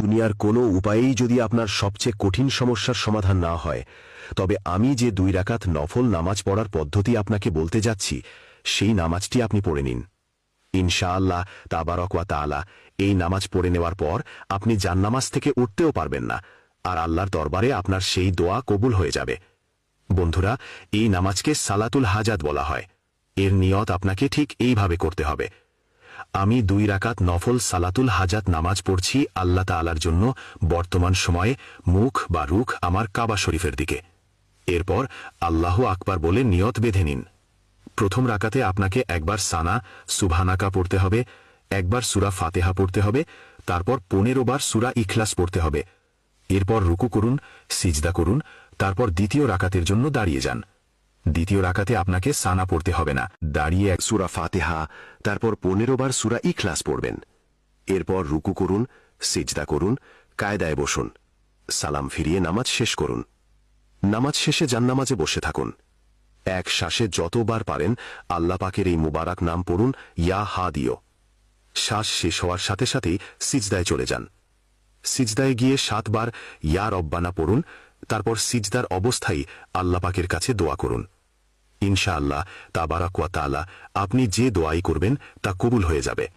দুনিয়ার কোনো উপায়েই যদি আপনার সবচেয়ে কঠিন সমস্যার সমাধান না হয়, তবে আমি যে দুই রাকাত নফল নামাজ পড়ার পদ্ধতি আপনাকে বলতে যাচ্ছি, সেই নামাজটি আপনি পড়ে নিন। ইনশাআল্লাহ তাবারকওয়া তাআলা এই নামাজ পড়ে নেওয়ার পর আপনি জান্নামাজ থেকে উঠতেও পারবেন না, আর আল্লাহর দরবারে আপনার সেই দোয়া কবুল হয়ে যাবে। বন্ধুরা, এই নামাজকে সালাতুল হাজাত বলা হয়। এর নিয়ত আপনাকে ঠিক এইভাবে করতে হবে। আমি দুই রাকাত নফল সালাতুল হাজাত নামাজ পড়ছি আল্লাহ তাআলার জন্য বর্তমান সময়ে মুখ বা রুখ আমার কাবা শরীফের দিকে। এরপর আল্লাহ আকবার বলে নিয়ত বেঁধে নিন। প্রথম রাকাতে আপনাকে একবার সানা সুভানাকা পড়তে হবে, একবার সুরা ফাতেহা পড়তে হবে, তারপর পনেরো বার সুরা ইখলাস পড়তে হবে। এরপর রুকু করুন, সিজদা করুন, তারপর দ্বিতীয় রাকাতের জন্য দাঁড়িয়ে যান। দ্বিতীয় রাকাতে আপনাকে সানা পড়তে হবে না। দাঁড়িয়ে এক সুরা ফাতেহা, তারপর পনেরো বার সুরা ইখলাস পড়বেন। এরপর রুকু করুন, সিজদা করুন, কায়দায় বসুন। সালাম ফিরিয়ে নামাজ শেষ করুন। নামাজ শেষে জান্নামাজে বসে থাকুন। এক শ্বাসে যতবার পারেন আল্লাহ পাকের এই মুবারক নাম পড়ুন, ইয়া হা দিও। শ্বাস শেষ হওয়ার সাথে সাথেই সিজদায় চলে যান। সিজদায় গিয়ে সাতবার, ইয়া রব্বানা পড়ুন তারপর সিজদার অবস্থায় আল্লাপাকের কাছে দোয়া করুন। ইনশাআল্লাহ তাবারাকুয়া তাআলা, আপনি যে দোয়াই করবেন তা কবুল হয়ে যাবে।